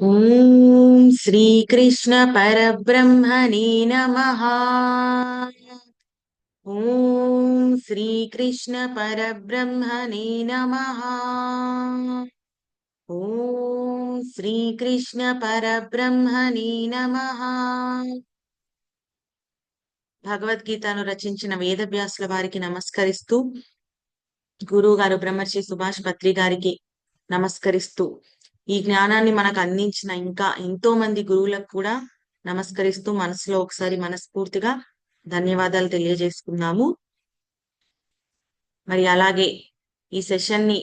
ఓం శ్రీకృష్ణ పరబ్రహ్మణే నమ. ఓం శ్రీకృష్ణ పరబ్రహ్మణే నమ. ఓం శ్రీకృష్ణ పరబ్రహ్మణే నమ. భగవద్గీతను రచించిన వేదవ్యాసుల వారికి నమస్కరిస్తూ గురువు గారు బ్రహ్మర్షి సుభాష్ పత్రి గారికి నమస్కరిస్తూ ఈ జ్ఞానాన్ని మనకు అందించిన ఇంకా ఎంతో మంది గురువులకు కూడా నమస్కరిస్తూ మనసులో ఒకసారి మనస్ఫూర్తిగా ధన్యవాదాలు తెలియజేసుకున్నాము. మరి అలాగే ఈ సెషన్ని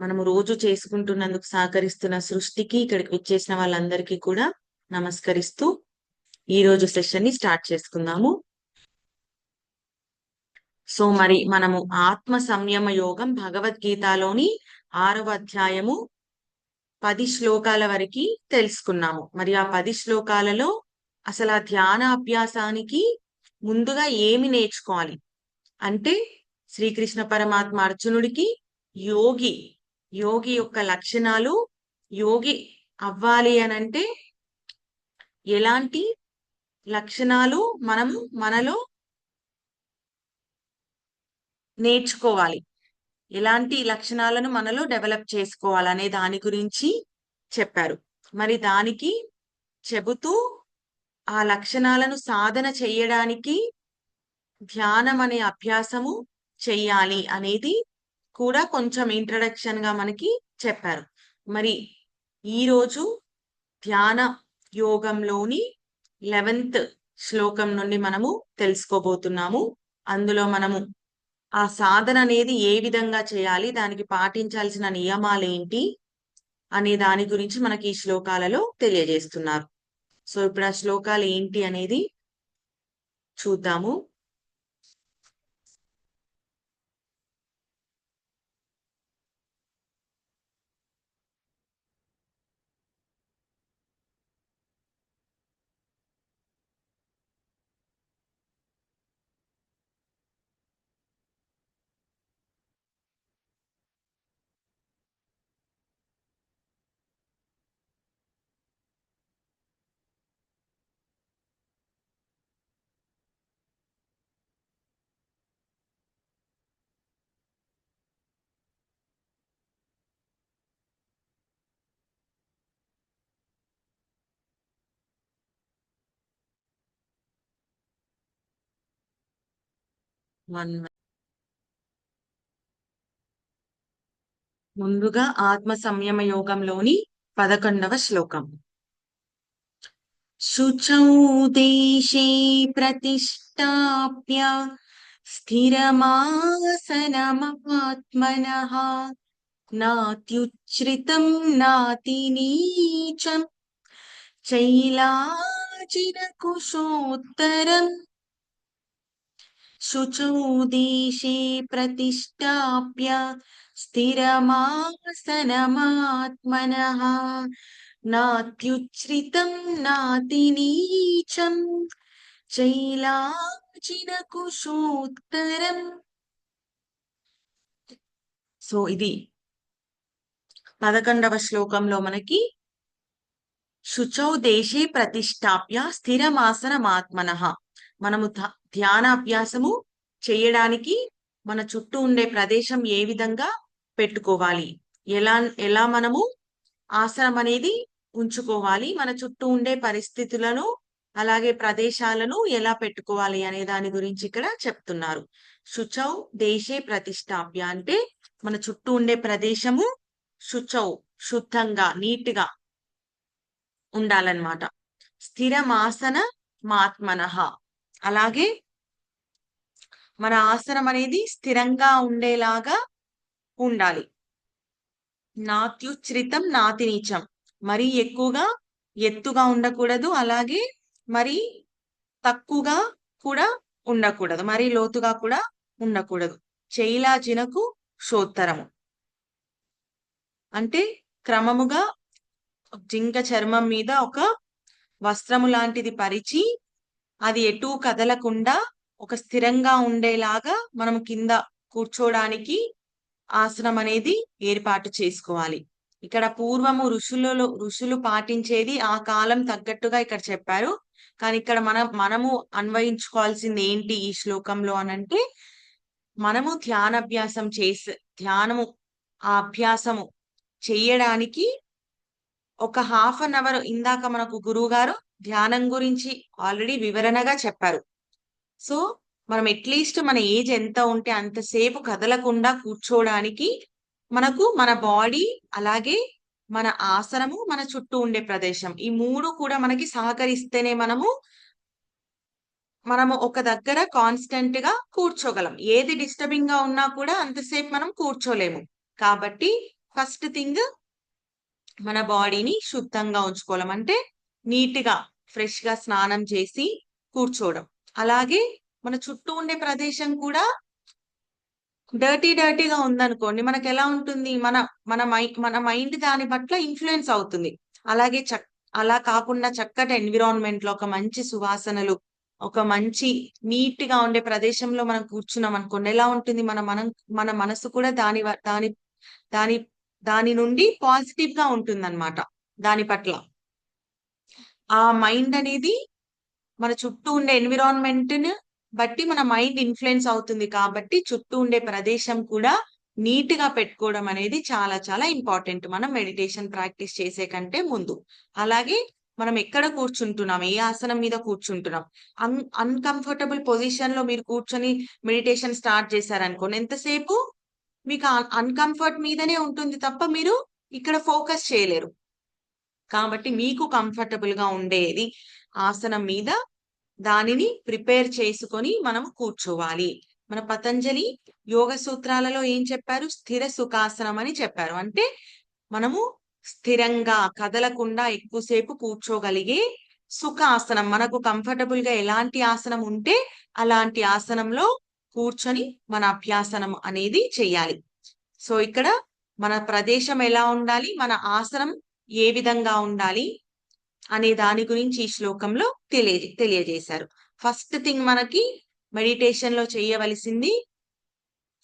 మనము రోజు చేసుకుంటున్నందుకు సహకరిస్తున్న సృష్టికి ఇక్కడికి వచ్చేసిన వాళ్ళందరికీ కూడా నమస్కరిస్తూ ఈ రోజు సెషన్ని స్టార్ట్ చేసుకుందాము. సో మరి మనము ఆత్మ సంయమ యోగం భగవద్గీతలోని ఆరవ అధ్యాయము పది శ్లోకాల వరకు తెలుసుకున్నాము. మరి ఆ పది శ్లోకాలలో అసలు ఆ ధ్యాన అభ్యాసానికి ముందుగా ఏమి నేర్చుకోవాలి? అంటే శ్రీకృష్ణ పరమాత్మ అర్జునుడికి యోగి యోగి యొక్క లక్షణాలు యోగి అవ్వాలి అనంటే ఎలాంటి లక్షణాలు మనం మనలో నేర్చుకోవాలి? ఎలాంటి లక్షణాలను మనలో డెవలప్ చేసుకోవాలనే దాని గురించి చెప్పారు. మరి దానికి చెబుతూ ఆ లక్షణాలను సాధన చేయడానికి ధ్యానం అనే అభ్యాసము చెయ్యాలి అనేది కూడా కొంచెం ఇంట్రడక్షన్గా మనకి చెప్పారు. మరి ఈరోజు ధ్యాన యోగంలోని లెవెన్త్ శ్లోకం నుండి మనము తెలుసుకోబోతున్నాము. అందులో మనము ఆ సాధన అనేది ఏ విధంగా చేయాలి? దానికి పాటించాల్సిన నియమాలు ఏంటి అనే దాని గురించి మనకి ఈ శ్లోకాలలో తెలియజేస్తున్నారు. సో ఇప్పుడు ఆ శ్లోకాలు ఏంటి అనేది చూద్దాము. వన్ ముందుగా ఆత్మ సంయమ యోగంలోని పదకొండవ శ్లోకం. శుచౌ దేశే ప్రతిష్టాప్య నాత్యుచ్రితం నాతి నీచం చైలాచిన కుశోత్తరం దేశే ప్రతిష్టాప్య స్థిరమాసనమాత్మనః నాత్యుచ్ఛ్రితం నాతినీచం చైలాజినకుశోత్తరం సో ఇది పదకొండవ శ్లోకంలో మనకి శుచౌ దేశే ప్రతిష్టాప్య స్థిరమాసనమాత్మన మనము ధ్యాన అభ్యాసము చేయడానికి మన చుట్టూ ఉండే ప్రదేశం ఏ విధంగా పెట్టుకోవాలి? ఎలా ఎలా మనము ఆసనం అనేది ఉంచుకోవాలి? మన చుట్టూ ఉండే పరిస్థితులను అలాగే ప్రదేశాలను ఎలా పెట్టుకోవాలి అనే దాని గురించి ఇక్కడ చెప్తున్నారు. శుచౌ దేశే ప్రతిష్టాప్య అంటే మన చుట్టూ ఉండే ప్రదేశము శుచౌ శుద్ధంగా నీట్గా ఉండాలన్నమాట. స్థిరమాసన మాత్మనహ అలాగే మన ఆసనం అనేది స్థిరంగా ఉండేలాగా ఉండాలి. నాత్యుచ్రితం నాతి నీచం మరీ ఎక్కువగా ఎత్తుగా ఉండకూడదు అలాగే మరి తక్కువగా కూడా ఉండకూడదు మరీ లోతుగా కూడా ఉండకూడదు. చైలాజినకు షోత్తరము అంటే క్రమముగా జింక చర్మం మీద ఒక వస్త్రము లాంటిది పరిచి అది ఎటు కదలకుండా ఒక స్థిరంగా ఉండేలాగా మనం కింద కూర్చోడానికి ఆసనం అనేది ఏర్పాటు చేసుకోవాలి. ఇక్కడ పూర్వము ఋషులలో ఋషులు పాటించేది ఆ కాలం తగ్గట్టుగా ఇక్కడ చెప్పారు. కానీ ఇక్కడ మనం మనము అన్వయించుకోవాల్సింది ఏంటి ఈ శ్లోకంలో అనంటే మనము ధ్యానాభ్యాసం చేసే ధ్యానము ఆ అభ్యాసము చెయ్యడానికి ఒక హాఫ్ అన్ అవర్ ఇందాక మనకు గురువు గారు ధ్యానం గురించి ఆల్రెడీ వివరణగా చెప్పారు. సో మనం అట్లీస్ట్ మన ఏజ్ ఎంత ఉంటే అంతసేపు కదలకుండా కూర్చోవడానికి మనకు మన బాడీ అలాగే మన ఆసనము మన చుట్టూ ఉండే ప్రదేశం. ఈ మూడు కూడా మనకి సహకరిస్తేనే మనము మనము ఒక దగ్గర కాన్స్టెంట్గా కూర్చోగలం. ఏది డిస్టర్బింగ్గా ఉన్నా కూడా అంతసేపు మనం కూర్చోలేము. కాబట్టి ఫస్ట్ థింగ్ మన బాడీని శుద్ధంగా ఉంచుకోవడం అంటే నీట్గా ఫ్రెష్గా స్నానం చేసి కూర్చోవడం. అలాగే మన చుట్టూ ఉండే ప్రదేశం కూడా డర్టీ డర్టీగా ఉందనుకోండి మనకు ఎలా ఉంటుంది? మన మన మైండ్ మన మైండ్ దాని పట్ల ఇన్ఫ్లుయెన్స్ అవుతుంది. అలాగే చక్ అలా కాకుండా చక్కటి ఎన్విరాన్మెంట్లో ఒక మంచి సువాసనలు ఒక మంచి నీట్గా ఉండే ప్రదేశంలో మనం కూర్చున్నాం అనుకోండి ఎలా ఉంటుంది? మన మనం మన మనసు కూడా దాని దాని దాని దాని నుండి పాజిటివ్గా ఉంటుంది అనమాట దాని పట్ల. ఆ మైండ్ అనేది మన చుట్టూ ఉండే ఎన్విరాన్మెంట్ బట్టి మన మైండ్ ఇన్ఫ్లుయెన్స్ అవుతుంది కాబట్టి చుట్టూ ఉండే ప్రదేశం కూడా నీట్గా పెట్టుకోవడం అనేది చాలా చాలా ఇంపార్టెంట్ మనం మెడిటేషన్ ప్రాక్టీస్ చేసే కంటే ముందు. అలాగే మనం ఎక్కడ కూర్చుంటున్నాం? ఏ ఆసనం మీద కూర్చుంటున్నాం? అన్ అన్కంఫర్టబుల్ పొజిషన్లో మీరు కూర్చొని మెడిటేషన్ స్టార్ట్ చేశారనుకోండి ఎంతసేపు మీకు అన్కంఫర్ట్ మీదనే ఉంటుంది తప్ప మీరు ఇక్కడ ఫోకస్ చేయలేరు. కాబట్టి మీకు కంఫర్టబుల్గా ఉండేది ఆసనం మీద దానిని ప్రిపేర్ చేసుకొని మనం కూర్చోవాలి. మన పతంజలి యోగ సూత్రాలలో ఏం చెప్పారు? స్థిర సుఖాసనం అని చెప్పారు. అంటే మనము స్థిరంగా కదలకుండా ఎక్కువసేపు కూర్చోగలిగే సుఖాసనం. మనకు కంఫర్టబుల్గా ఎలాంటి ఆసనం ఉంటే అలాంటి ఆసనంలో కూర్చొని మన అభ్యాసనం అనేది చెయ్యాలి సో ఇక్కడ మన ప్రదేశం ఎలా ఉండాలి? మన ఆసనం ఏ విధంగా ఉండాలి అనే దాని గురించి ఈ శ్లోకంలో తెలియ తెలియజేశారు. ఫస్ట్ థింగ్ మనకి మెడిటేషన్లో చేయవలసింది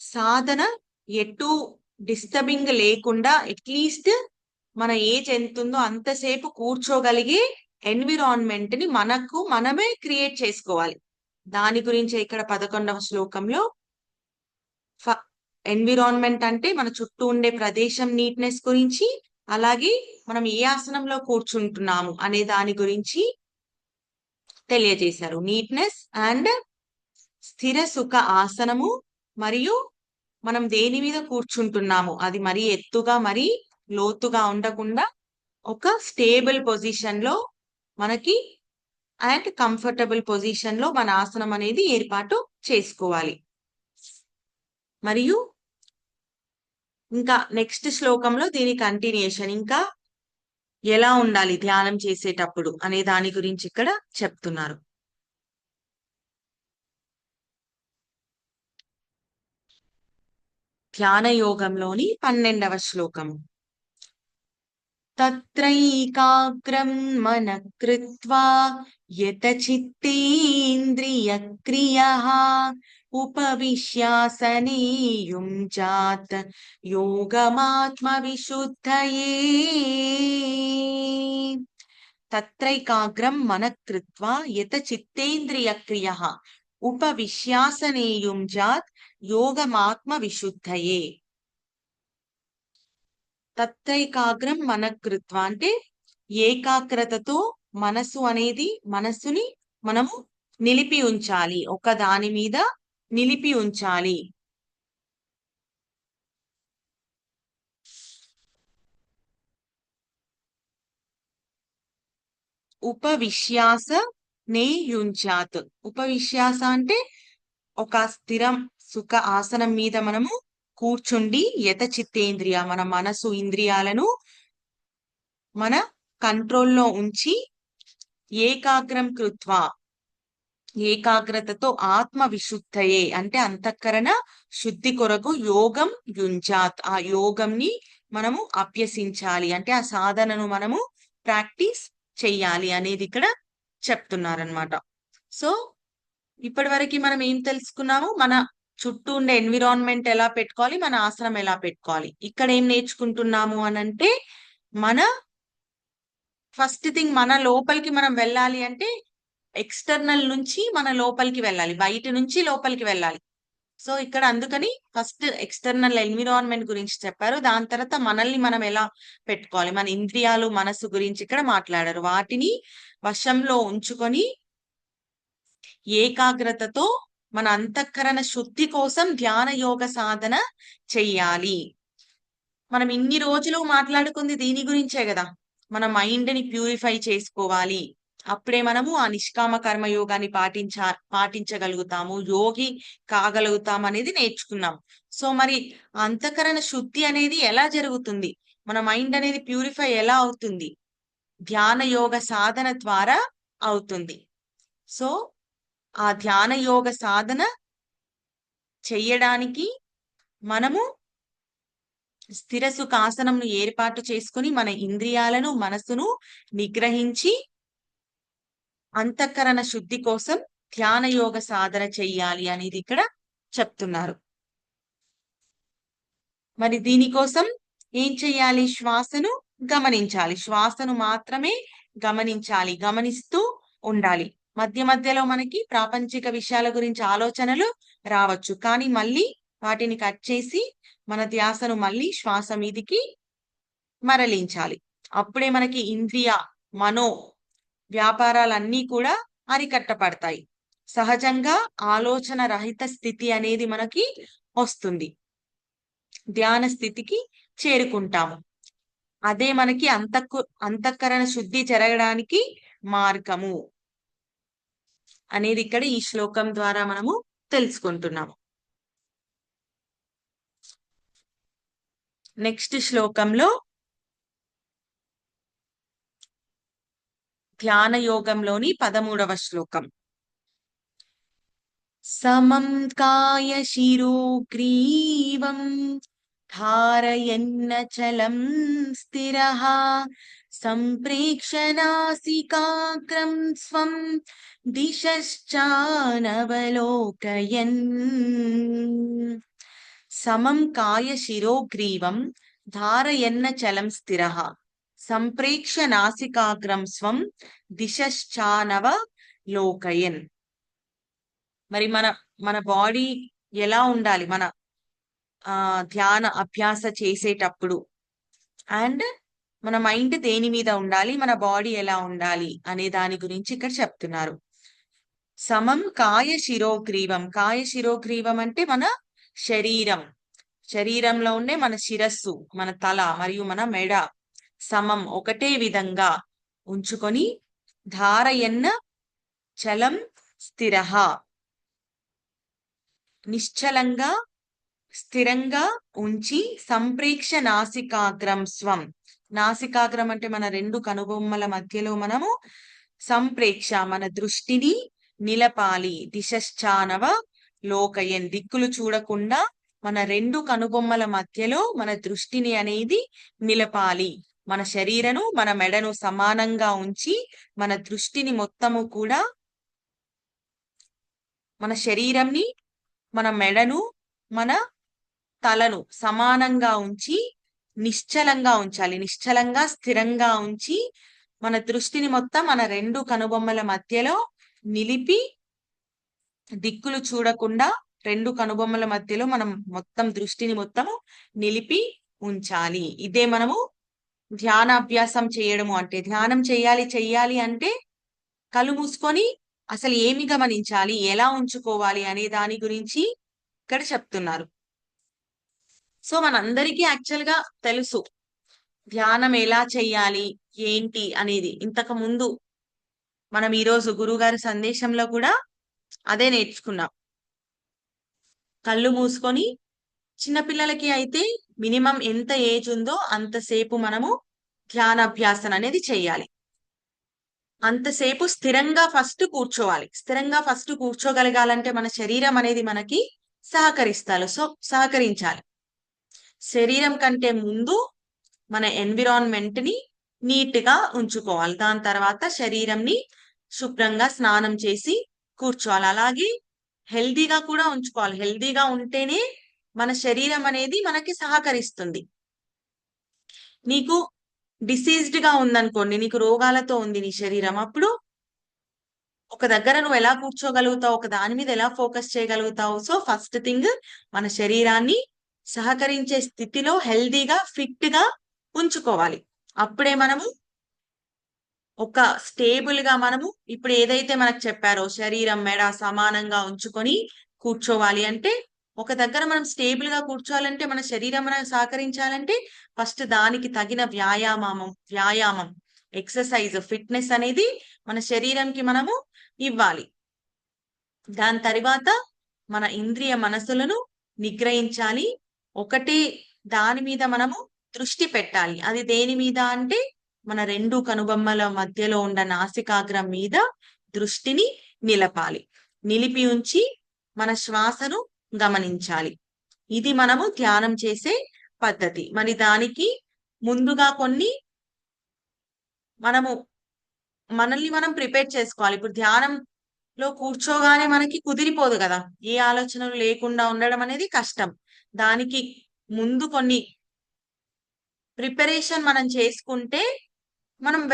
సాధన ఎటు డిస్టర్బింగ్ లేకుండా అట్లీస్ట్ మన ఏజ్ ఎంత ఉందో అంతసేపు కూర్చోగలిగే ఎన్విరాన్మెంట్ని మనకు మనమే క్రియేట్ చేసుకోవాలి. దాని గురించి ఇక్కడ పదకొండవ శ్లోకంలో ఎన్విరాన్మెంట్ అంటే మన చుట్టూ ఉండే ప్రదేశం నీట్నెస్ గురించి అలాగే మనం ఏ ఆసనంలో కూర్చుంటున్నాము అనే దాని గురించి తెలియజేశారు. నీట్నెస్ అండ్ స్థిర సుఖ ఆసనము మరియు మనం దేని మీద కూర్చుంటున్నాము? అది మరీ ఎత్తుగా మరీ లోతుగా ఉండకుండా ఒక స్టేబుల్ పొజిషన్లో మనకి అండ్ కంఫర్టబుల్ పొజిషన్లో మన ఆసనం అనేది ఏర్పాటు చేసుకోవాలి. మరియు ఇంకా నెక్స్ట్ శ్లోకంలో దీని కంటిన్యూషన్ ఇంకా ఎలా ఉండాలి ధ్యానం చేసేటప్పుడు అనే దాని గురించి ఇక్కడ చెప్తున్నారు. ధ్యాన యోగంలోని పన్నెండవ శ్లోకం తత్రైకాగ్రం మన కృత్వా యత చిత్తేంద్రియ ఉపవిశ్యాసనే యోగమాత్మ విశుద్ధయే తత్రైకాగ్రం మనకృత్వా యత చిత్తేంద్రియక్రియ క్రియ ఉపవిశ్యాసనే యోగమాత్మ విశుద్ధయే తత్రైకాగ్రం మనకృత్వ అంటే ఏకాగ్రతతో మనసు అనేది మనసుని మనము నిలిపి ఉంచాలి ఒక దాని మీద నిలిపి ఉంచాలి. ఉపవిశ్యాస నేయుంచాత్ ఉపవిశ్యాస అంటే ఒక స్థిరం సుఖ ఆసనం మీద మనము కూర్చుండి యత చిత్తేంద్రియ మన మనసు ఇంద్రియాలను మన కంట్రోల్లో ఉంచి ఏకాగ్రం కృత్వ ఏకాగ్రతతో ఆత్మ విశుద్ధయే అంటే అంతఃకరణ శుద్ధి కొరకు యోగం యుంజాత్. ఆ యోగంని మనము అభ్యసించాలి. అంటే ఆ సాధనను మనము ప్రాక్టీస్ చెయ్యాలి అనేది ఇక్కడ చెప్తున్నారనమాట సో ఇప్పటి వరకు మనం ఏం తెలుసుకున్నాము? మన చుట్టూ ఉండే ఎన్విరాన్మెంట్ ఎలా పెట్టుకోవాలి? మన ఆసనం ఎలా పెట్టుకోవాలి? ఇక్కడ ఏం నేర్చుకుంటున్నాము అని అంటే మన ఫస్ట్ థింగ్ మన లోపలికి మనం వెళ్ళాలి అంటే ఎక్స్టర్నల్ నుంచి మన లోపలికి వెళ్ళాలి. బయట నుంచి లోపలికి వెళ్ళాలి. సో ఇక్కడ అందుకని ఫస్ట్ ఎక్స్టర్నల్ ఎన్విరాన్మెంట్ గురించి చెప్పారు. దాని తర్వాత మనల్ని మనం ఎలా పెట్టుకోవాలి? మన ఇంద్రియాలు మనసు గురించి ఇక్కడ మాట్లాడారు. వాటిని వశంలో ఉంచుకొని ఏకాగ్రతతో మన అంతఃకరణ శుద్ధి కోసం ధ్యాన యోగ సాధన చెయ్యాలి. మనం ఇన్ని రోజులు మాట్లాడుకుంది దీని గురించే కదా. మన మైండ్ని ప్యూరిఫై చేసుకోవాలి. అప్పుడే మనము ఆ నిష్కామ కర్మ యోగాన్ని పాటించ పాటించగలుగుతాము యోగి కాగలుగుతాం అనేది నేర్చుకున్నాం. సో మరి అంతఃకరణ శుద్ధి అనేది ఎలా జరుగుతుంది? మన మైండ్ అనేది ప్యూరిఫై ఎలా అవుతుంది? ధ్యాన యోగ సాధన ద్వారా అవుతుంది. సో ఆ ధ్యాన యోగ సాధన చెయ్యడానికి మనము స్థిర సుఖాసనంను ఏర్పాటు చేసుకుని మన ఇంద్రియాలను మనసును నిగ్రహించి అంతఃకరణ శుద్ధి కోసం ధ్యాన యోగ సాధన చెయ్యాలి అనేది ఇక్కడ చెప్తున్నారు. మరి దీనికోసం ఏం చెయ్యాలి? శ్వాసను గమనించాలి. శ్వాసను మాత్రమే గమనించాలి గమనిస్తూ ఉండాలి. మధ్య మధ్యలో మనకి ప్రాపంచిక విషయాల గురించి ఆలోచనలు రావచ్చు. కానీ మళ్ళీ వాటిని కట్ చేసి మన ధ్యాసను మళ్ళీ శ్వాస మీదికి మరలించాలి. అప్పుడే మనకి ఇంద్రియ మనో వ్యాపారాలన్నీ కూడా అరికట్టపడతాయి సహజంగా ఆలోచన రహిత స్థితి అనేది మనకి వస్తుంది. ధ్యాన స్థితికి చేరుకుంటాము. అదే మనకి అంతఃకు అంతఃకరణ శుద్ధి జరగడానికి మార్గము అనేది ఇక్కడ ఈ శ్లోకం ద్వారా మనము తెలుసుకుంటున్నాము. నెక్స్ట్ శ్లోకంలో ధ్యాన యోగంలోని పదమూడవ శ్లోకం. సమం కాయ శిరోగ్రీవం ధారయన్న చలం స్థిర సంప్రేక్షనాసికాగ్రం స్వం దిశ్చానవలోకయన్ సమం కాయ శిరోగ్రీవం ధారయన్న చలం స్థిర సంప్రేక్ష నాసికాగ్రం స్వం దిశ్చానవ లోకయన్. మరి మన మన బాడీ ఎలా ఉండాలి? మన ఆ ధ్యాన అభ్యాస చేసేటప్పుడు. అండ్ మన మైండ్ దేని మీద ఉండాలి? మన బాడీ ఎలా ఉండాలి? అనే దాని గురించి ఇక్కడ చెప్తున్నారు. సమం కాయ శిరోగ్రీవం. కాయ శిరోగ్రీవం అంటే మన శరీరం. శరీరంలో ఉండే మన శిరస్సు మన తల మరియు మన మెడ. సమం ఒకటే విధంగా ఉంచుకొని ధారయన్న చలం స్థిర. నిశ్చలంగా స్థిరంగా ఉంచి సంప్రేక్ష నాసికాగ్రం స్వం. నాసికాగ్రం అంటే మన రెండు కనుబొమ్మల మధ్యలో మనము సంప్రేక్ష మన దృష్టిని నిలపాలి. దిశశ్చానవ లోకయన్. దిక్కులు చూడకుండా మన రెండు కనుబొమ్మల మధ్యలో మన దృష్టిని అనేది నిలపాలి. మన శరీరను మన మెడను సమానంగా ఉంచి మన దృష్టిని మొత్తము కూడా మన శరీరంని మన మెడను మన తలను సమానంగా ఉంచి నిశ్చలంగా ఉంచాలి. నిశ్చలంగా స్థిరంగా ఉంచి మన దృష్టిని మొత్తం మన రెండు కనుబొమ్మల మధ్యలో నిలిపి దిక్కులు చూడకుండా రెండు కనుబొమ్మల మధ్యలో మనం మొత్తం దృష్టిని మొత్తము నిలిపి ఉంచాలి. ఇదే మనము ధ్యానాభ్యాసం చేయడము అంటే ధ్యానం చేయాలి చెయ్యాలి అంటే కళ్ళు మూసుకొని అసలు ఏమి గమనించాలి ఎలా ఉంచుకోవాలి అనే దాని గురించి ఇక్కడ చెప్తున్నారు. సో మనందరికీ యాక్చువల్గా తెలుసు ధ్యానం ఎలా చెయ్యాలి ఏంటి అనేది. ఇంతకు ముందు మనం ఈరోజు గురుగారి సందేశంలో కూడా అదే నేర్చుకున్నాం. కళ్ళు మూసుకొని చిన్నపిల్లలకి అయితే మినిమం ఎంత ఏజ్ ఉందో అంతసేపు మనము ధ్యానాభ్యాసన అనేది చేయాలి అంతసేపు స్థిరంగా ఫస్ట్ కూర్చోవాలి. స్థిరంగా ఫస్ట్ కూర్చోగలగాలంటే మన శరీరం అనేది మనకి సహకరిస్తారు సో సహకరించాలి. శరీరం కంటే ముందు మన ఎన్విరాన్మెంట్ని నీట్గా ఉంచుకోవాలి. దాని తర్వాత శరీరంని శుభ్రంగా స్నానం చేసి కూర్చోవాలి. అలాగే హెల్దీగా కూడా ఉంచుకోవాలి. హెల్దీగా ఉంటేనే మన శరీరం అనేది మనకి సహకరిస్తుంది. నీకు డిసీజ్డ్గా ఉందనుకోండి నీకు రోగాలతో ఉంది నీ శరీరం అప్పుడు ఒక దగ్గర నువ్వు ఎలా కూర్చోగలుగుతావు ఒక దాని మీద ఎలా ఫోకస్ చేయగలుగుతావు? సో ఫస్ట్ థింగ్ మన శరీరాన్ని సహకరించే స్థితిలో హెల్దీగా ఫిట్గా ఉంచుకోవాలి. అప్పుడే మనము ఒక స్టేబుల్గా మనము ఇప్పుడు ఏదైతే మనకు చెప్పారో శరీరం మెడ సమానంగా ఉంచుకొని కూర్చోవాలి అంటే ఒక దగ్గర మనం స్టేబుల్గా కూర్చోవాలంటే మన శరీరం సహకరించాలంటే ఫస్ట్ దానికి తగిన వ్యాయామం వ్యాయామం ఎక్సర్సైజ్ ఫిట్నెస్ అనేది మన శరీరంకి మనము ఇవ్వాలి. దాని తర్వాత మన ఇంద్రియ మనసులను నిగ్రహించాలి. ఒకటి దాని మీద మనము దృష్టి పెట్టాలి. అది దేని మీద అంటే మన రెండు కనుబొమ్మల మధ్యలో ఉన్న నాసికాగ్రం మీద దృష్టిని నిలపాలి. నిలిపి ఉంచి మన శ్వాసను గమనించాలి. ఇది మనము ధ్యానం చేసే పద్ధతి. మరి దానికి ముందుగా కొన్ని మనము మనల్ని మనం ప్రిపేర్ చేసుకోవాలి. ఇప్పుడు ధ్యానంలో కూర్చోగానే మనకి కుదిరిపోదు కదా. ఏ ఆలోచనలు లేకుండా ఉండడం అనేది కష్టం. దానికి ముందు కొన్ని ప్రిపరేషన్ మనం చేసుకుంటే మనం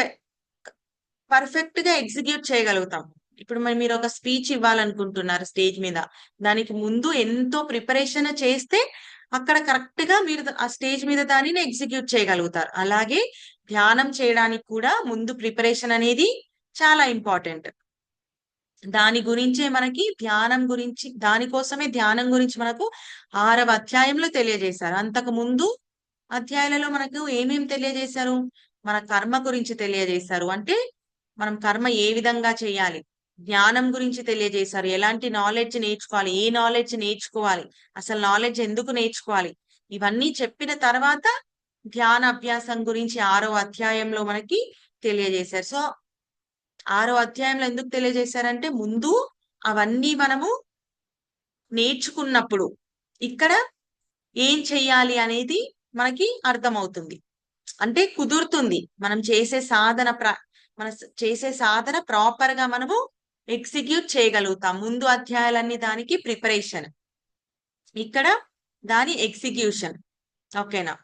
పర్ఫెక్ట్గా ఎగ్జిక్యూట్ చేయగలుగుతాం. ఇప్పుడు మరి మీరు ఒక స్పీచ్ ఇవ్వాలనుకుంటున్నారు స్టేజ్ మీద. దానికి ముందు ఎంతో ప్రిపరేషన్ చేస్తే అక్కడ కరెక్ట్గా మీరు ఆ స్టేజ్ మీద దానిని ఎగ్జిక్యూట్ చేయగలుగుతారు. అలాగే ధ్యానం చేయడానికి కూడా ముందు ప్రిపరేషన్ అనేది చాలా ఇంపార్టెంట్. దాని గురించే మనకి ధ్యానం గురించి దానికోసమే ధ్యానం గురించి మనకు ఆరవ అధ్యాయంలో తెలియజేశారు. అంతకు ముందు అధ్యాయాలలో మనకు ఏమేమి తెలియజేశారు? మన కర్మ గురించి తెలియజేశారు. అంటే మనం కర్మ ఏ విధంగా చేయాలి? జ్ఞానం గురించి తెలియజేశారు. ఎలాంటి నాలెడ్జ్ నేర్చుకోవాలి? ఏ నాలెడ్జ్ నేర్చుకోవాలి? అసలు నాలెడ్జ్ ఎందుకు నేర్చుకోవాలి? ఇవన్నీ చెప్పిన తర్వాత ధ్యాన అభ్యాసం గురించి ఆరో అధ్యాయంలో మనకి తెలియజేశారు. సో ఆరో అధ్యాయంలో ఎందుకు తెలియజేశారంటే ముందు అవన్నీ మనము నేర్చుకున్నప్పుడు ఇక్కడ ఏం చెయ్యాలి అనేది మనకి అర్థమవుతుంది. అంటే కుదురుతుంది. మనం చేసే సాధన ప్ర మన చేసే సాధన ప్రాపర్గా మనము ఎగ్జిక్యూట్ చేయగలుగుతాం. ముందు అధ్యాయాలన్నీ దానికి ప్రిపరేషన్. ఇక్కడ దాని ఎగ్జిక్యూషన్. ఓకేనా?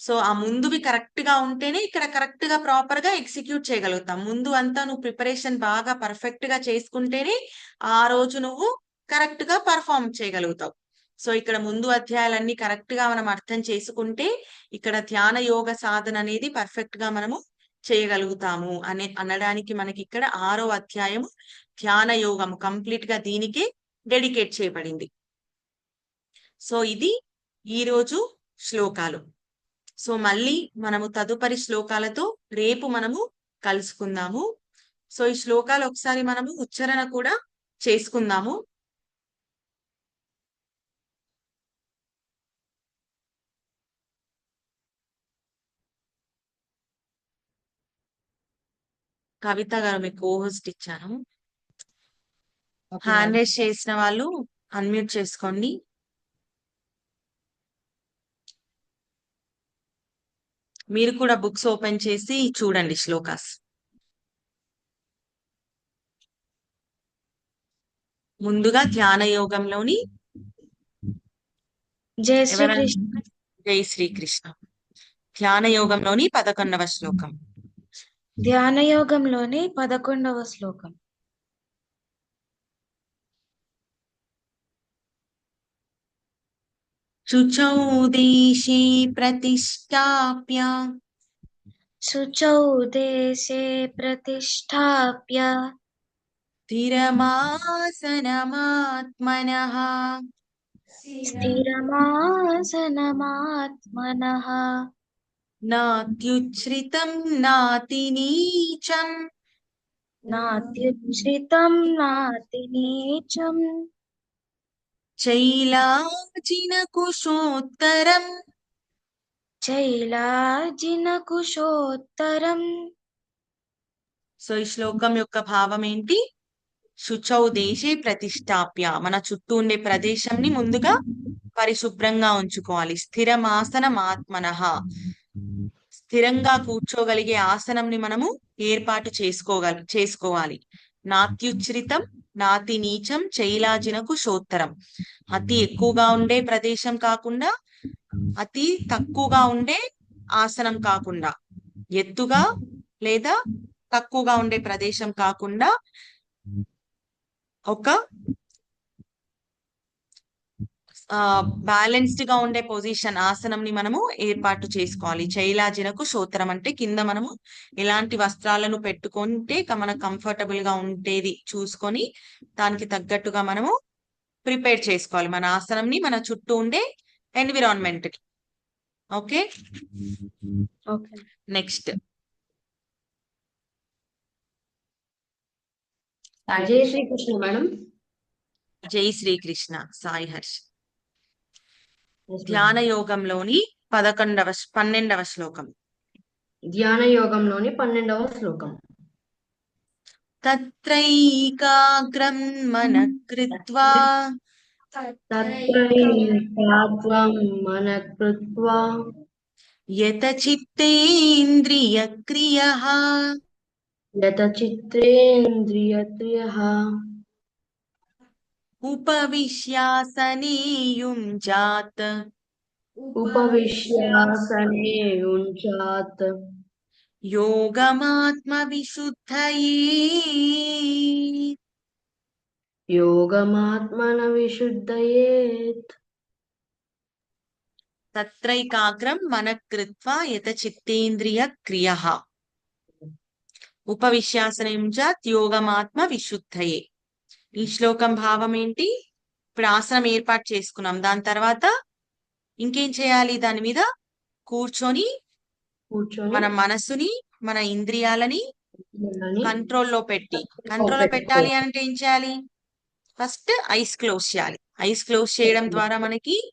సో ఆ ముందువి కరెక్ట్గా ఉంటేనే ఇక్కడ కరెక్ట్గా ప్రాపర్గా ఎగ్జిక్యూట్ చేయగలుగుతాం. ముందు అంతా నువ్వు ప్రిపరేషన్ బాగా పర్ఫెక్ట్గా చేసుకుంటేనే ఆ రోజు నువ్వు కరెక్ట్గా పర్ఫామ్ చేయగలుగుతావు. సో ఇక్కడ ముందు అధ్యాయాలన్నీ కరెక్ట్గా మనం అర్థం చేసుకుంటే ఇక్కడ ధ్యాన యోగ సాధన అనేది పర్ఫెక్ట్గా మనము చేయగలుగుతాము అనే అనడానికి మనకి ఇక్కడ ఆరో అధ్యాయం ధ్యాన యోగం కంప్లీట్గా దీనికి డెడికేట్ చేయబడింది. సో ఇది ఈ రోజు శ్లోకాలు. సో మళ్ళీ మనము తదుపరి శ్లోకాలతో రేపు మనము కలుసుకుందాము. సో ఈ శ్లోకాలు ఒకసారి మనము ఉచ్చారణ కూడా చేసుకుందాము. కవిత గారు మీకు కోహోస్ట్ ఇచ్చాను. హ్యాండ్ రైస్ చేసిన వాళ్ళు అన్మ్యూట్ చేసుకోండి. మీరు కూడా బుక్స్ ఓపెన్ చేసి చూడండి శ్లోకాస్. ముందుగా ధ్యాన యోగంలోని జై శ్రీకృష్ణ. జై శ్రీకృష్ణ. ధ్యాన యోగంలోని పదకొండవ శ్లోకం. ధ్యాన యోగంలోని పదకొండవ శ్లోకం. శుచౌ దేశే ప్రతిష్టాప్య శుచౌ దేశే ప్రతిష్టాప్య స్థిరమాసనమాత్మనః స్థిరమాసనమాత్మనః నాత్యుచ్ఛ్రితం నాతినీచం నాత్యుచ్ఛ్రితం నాతి నీచం చైలాజిన కుశోత్తరం చైలాజిన కుశోత్తరం సో ఈ శ్లోకం యొక్క భావం ఏంటి? శుచౌ దేశే ప్రతిష్టాప్య. మన చుట్టూ ఉండే ప్రదేశంని ముందుగా పరిశుభ్రంగా ఉంచుకోవాలి. స్థిరమాసనం ఆత్మనః స్థిరంగా కూర్చోగలిగే ఆసనంని మనము ఏర్పాటు చేసుకోగల చేసుకోవాలి. నాత్యుచ్ఛ్రితం నాతి నీచం చైలాజినకు శోత్తరం. అతి ఎక్కువగా ఉండే ప్రదేశం కాకుండా అతి తక్కువగా ఉండే ఆసనం కాకుండా ఎత్తుగా లేదా తక్కువగా ఉండే ప్రదేశం కాకుండా ఒక బ్యాలెన్స్డ్గా ఉండే పొజిషన్ ఆసనం ని మనము ఏర్పాటు చేసుకోవాలి. చైలాజినకు శోత్రం అంటే కింద మనము ఎలాంటి వస్త్రాలను పెట్టుకుంటే మనకు కంఫర్టబుల్గా ఉండేది చూసుకొని దానికి తగ్గట్టుగా మనము ప్రిపేర్ చేసుకోవాలి. మన ఆసనం ని మన చుట్టూ ఉండే ఎన్విరాన్మెంట్కి. ఓకే? ఓకే. నెక్స్ట్. జై శ్రీకృష్ణ మేడం. జై శ్రీకృష్ణ. సాయి హర్ష్. ధ్యాన యోగంలోని పదకొండవ పన్నెండవ శ్లోకం. ధ్యాన యోగంలోని పన్నెండవ శ్లోకం. తత్రైకాగ్రం మన కృత్వా తత్రైకాగ్రం మన కృత్వా యత చిత్తేంద్రియ క్రియ యత యుంజాత్ ఉపవిశ్యాసనే యుంచాత్ యోగమాత్మ విశుద్ధయే యోగమాత్మన విశుద్ధయేత్ తత్రైకాగ్రం మన కృత్వా యత చిత్తేంద్రియ క్రియ ఉపవిశ్యాసనం జాత్ యోగమాత్మ విశుద్ధయే ఈ శ్లోకం భావం ఏంటి? ఇప్పుడు ఆసనం ఏర్పాటు చేసుకున్నాం. దాని తర్వాత ఇంకేం చేయాలి? దాని మీద కూర్చొని కూర్చొని మన మనసుని మన ఇంద్రియాలని కంట్రోల్లో పెట్టి. కంట్రోల్లో పెట్టాలి అంటే ఏం చేయాలి? ఫస్ట్ ఐస్ క్లోజ్ చేయాలి. ఐస్ క్లోజ్ చేయడం ద్వారా మనకి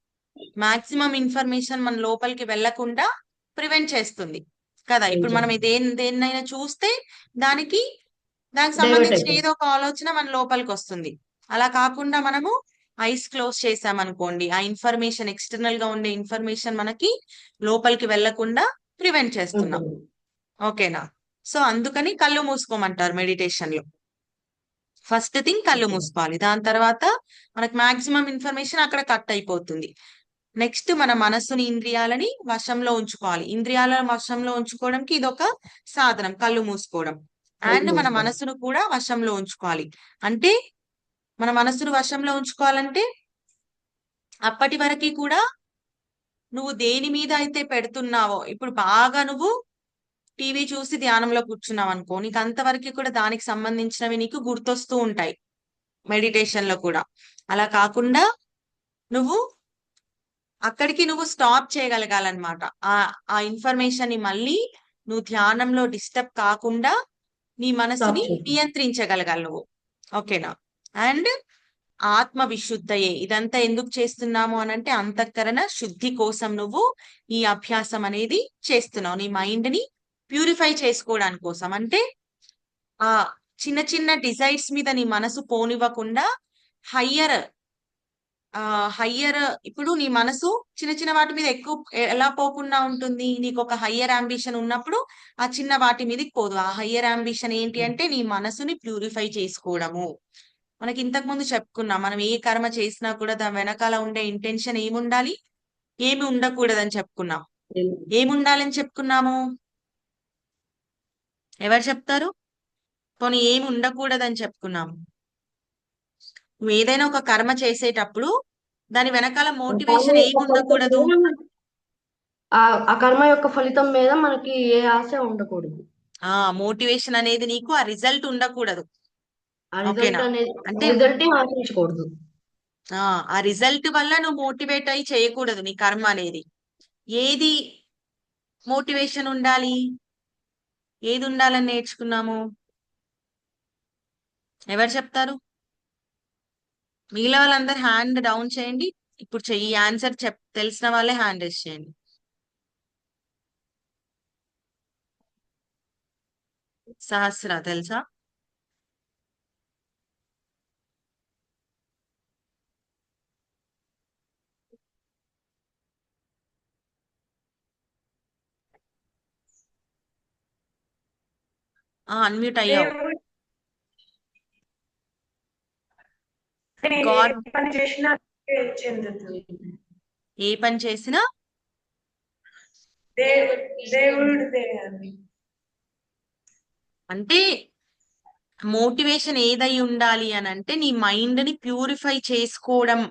మాక్సిమం ఇన్ఫర్మేషన్ మన లోపలికి వెళ్ళకుండా ప్రివెంట్ చేస్తుంది. కదా? ఇప్పుడు మనం దేని దేన్నైనా చూస్తే దానికి దానికి సంబంధించిన. ఏదో ఒక ఆలోచన మన లోపలికి వస్తుంది అలా కాకుండా మనము ఐస్ క్లోజ్ చేసామనుకోండి ఆ ఇన్ఫర్మేషన్ ఎక్స్టర్నల్గా ఉండే ఇన్ఫర్మేషన్ మనకి లోపలికి వెళ్ళకుండా ప్రివెంట్ చేస్తున్నాం. ఓకేనా? సో అందుకని కళ్ళు మూసుకోమంటారు మెడిటేషన్లో ఫస్ట్ థింగ్ కళ్ళు. మూసుకోవాలి. దాని తర్వాత మనకు మాక్సిమం ఇన్ఫర్మేషన్ అక్కడ కట్ అయిపోతుంది. నెక్స్ట్ మన మనస్సుని ఇంద్రియాలని వశంలో ఉంచుకోవాలి. ఇంద్రియాల వశంలో ఉంచుకోవడానికి ఇదొక సాధనం కళ్ళు మూసుకోవడం. అండ్ మన. మనసును కూడా వశంలో ఉంచుకోవాలి. అంటే మన మనసును వశంలో ఉంచుకోవాలంటే అప్పటి వరకు కూడా నువ్వు దేని మీద అయితే పెడుతున్నావో ఇప్పుడు బాగా నువ్వు టీవీ చూసి ధ్యానంలో కూర్చున్నావు అనుకో నీకు అంతవరకు కూడా దానికి సంబంధించినవి నీకు గుర్తొస్తూ ఉంటాయి. మెడిటేషన్లో కూడా. అలా కాకుండా నువ్వు అక్కడికి నువ్వు స్టాప్ చేయగలగాలన్నమాట. ఆ ఆ ఇన్ఫర్మేషన్ని మళ్ళీ నువ్వు ధ్యానంలో డిస్టర్బ్ కాకుండా నీ మనసుని. నియంత్రించగలగాలి నువ్వు ఓకేనా? అండ్ ఆత్మ విశుద్ధయే ఇదంతా ఎందుకు చేస్తున్నాము అని అంటే అంతఃకరణ శుద్ధి కోసం నువ్వు ఈ అభ్యాసం అనేది చేస్తున్నావు. నీ మైండ్ని ప్యూరిఫై చేసుకోవడానికి కోసం. అంటే ఆ చిన్న చిన్న డిజైర్స్ మీద నీ మనసు పోనివ్వకుండా హయ్యర్ హయ్యర్ ఇప్పుడు నీ మనసు చిన్న చిన్న వాటి మీద ఎక్కువ ఎలా పోకుండా ఉంటుంది? నీకు ఒక హయ్యర్ అంబిషన్ ఉన్నప్పుడు ఆ చిన్న వాటి మీదకి పోదు. ఆ హయ్యర్ అంబిషన్ ఏంటి అంటే నీ మనసుని ప్యూరిఫై చేసుకోవడము. మనకి ఇంతకు ముందు చెప్పుకున్నాం మనం ఏ కర్మ చేసినా కూడా దాని వెనకాల ఉండే ఇంటెన్షన్ ఏముండాలి? ఏమి ఉండకూడదని చెప్పుకున్నాం. ఏముండాలని చెప్పుకున్నాము? ఎవరు చెప్తారు? పోనీ ఏమి ఉండకూడదని చెప్పుకున్నాము. నువ్వు ఏదైనా ఒక కర్మ చేసేటప్పుడు దాని వెనకాల మోటివేషన్ ఏమి ఉండకూడదు ఆ కర్మ యొక్క ఫలితం మీద మనకి ఏ ఆశ ఉండకూడదు. ఆ మోటివేషన్ అనేది నీకు ఆ రిజల్ట్ ఉండకూడదు. ఓకేనా? అంటే- రిజల్ట్ ఆశించకూడదు. ఆ ఆ రిజల్ట్ వల్ల నువ్వు మోటివేట్ అయి చేయకూడదు నీ కర్మ అనేది. ఏది మోటివేషన్ ఉండాలి? ఏది ఉండాలని నేర్చుకున్నాము? ఎవరు చెప్తారు? మిగిలిన వాళ్ళందరూ హ్యాండ్ డౌన్ చేయండి. ఇప్పుడు చెయ్యి ఆన్సర్ చెప్ తెలిసిన వాళ్ళే హ్యాండ్ రేస్ చేయండి. సహస్ర తెలుసా? ఆ అన్మ్యూట్ అయ్యావు. పని చేసినా చెందుతుంది. ఏ పని చేసినా? దేవుడిదే అంటే మోటివేషన్ ఏదై ఉండాలి అని అంటే నీ మైండ్ని ప్యూరిఫై చేసుకోవడం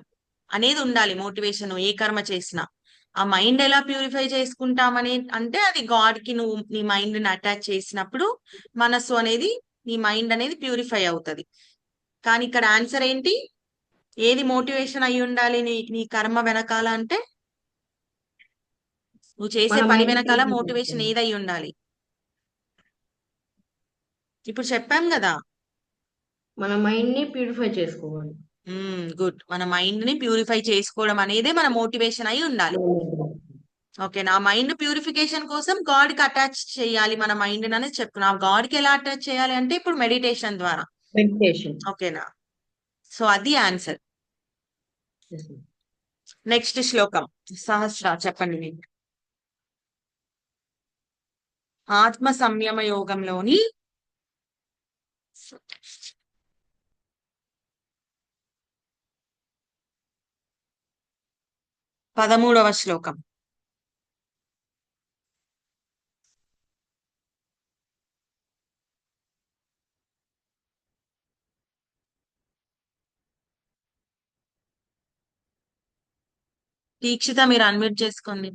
అనేది ఉండాలి మోటివేషన్ ఏ కర్మ చేసినా. ఆ మైండ్ ఎలా ప్యూరిఫై చేసుకుంటామని అంటే అది గాడ్కి నువ్వు నీ మైండ్ని అటాచ్ చేసినప్పుడు మనస్సు అనేది నీ మైండ్ అనేది ప్యూరిఫై అవుతది. కానీ ఇక్కడ ఆన్సర్ ఏంటి? ఏది మోటివేషన్ అయి ఉండాలి నీ నీ కర్మ వెనకాల అంటే? నువ్వు చేసే పని వెనకాల మోటివేషన్. ఏదై ఉండాలి? ఇప్పుడు చెప్పాం కదా. మన మైండ్ని ప్యూరిఫై చేసుకోవాలి. గుడ్. మన మైండ్ని ప్యూరిఫై చేసుకోవడం అనేదే మన మోటివేషన్ అయి ఉండాలి. ఓకే నా మైండ్ ప్యూరిఫికేషన్ కోసం గాడ్కి అటాచ్ చేయాలి మన మైండ్ అనేది చెప్తున్నా. గాడ్కి ఎలా అటాచ్ చేయాలి అంటే ఇప్పుడు మెడిటేషన్ ద్వారా. మెడిటేషన్. ఓకేనా? సో అది ఆన్సర్. నెక్స్ట్ శ్లోకం. సహస్ర చెప్పండి మీకు ఆత్మ సంయమ యోగంలోని పదమూడవ శ్లోకం. దీక్షిత మీరు అన్మ్యూట్ చేసుకోండి.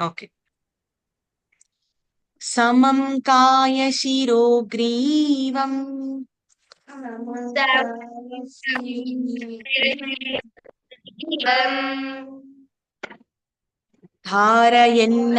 ఓకే. సమం కాయ శిరో గ్రీవం. ధారయన్న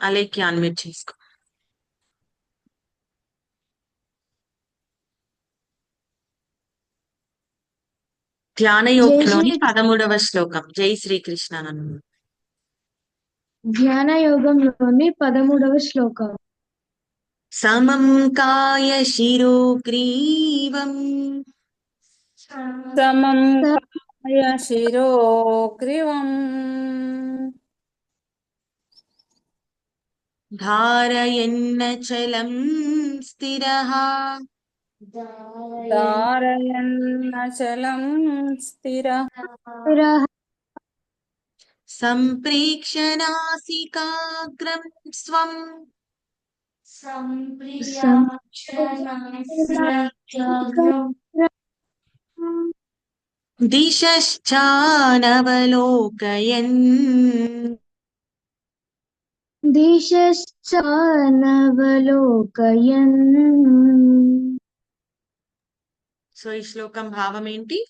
అలేఖ్య అన్మ్యూట్ చేసుకో. ధ్యానయోగంలోని పదమూడవ శ్లోకం. జై శ్రీకృష్ణ నన్ను ధ్యాన యోగంలోని పదమూడవ శ్లోకం. సమం కాయ శిరో గ్రీవం సమం కాయ శిరో గ్రీవం धारयन्नचलं स्थिरः। धारयन्नचलं स्थिरः। सम्प्रेक्षनासिकाग्रं नासिकाग्रम् दिशश्चानवलोकयन्। దిశ్చానవలోకయన్ సో ఈ శ్లోకం భావం ఏంటి?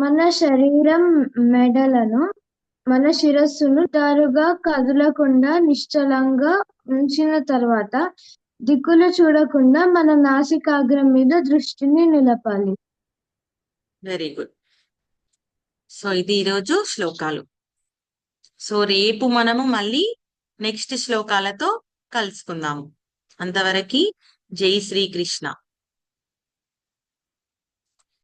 మన శరీరం మెడలను మన శిరస్సును దారుగా కదలకుండా నిశ్చలంగా ఉంచిన తర్వాత దిక్కులు చూడకుండా మన నాసికాగ్రం మీద దృష్టిని నిలపాలి. Very good. సో ఇది ఈరోజు శ్లోకాలు. సో రేపు మనము మళ్ళీ నెక్స్ట్ శ్లోకాలతో కలుసుకుందాము. అంతవరకు జై శ్రీకృష్ణ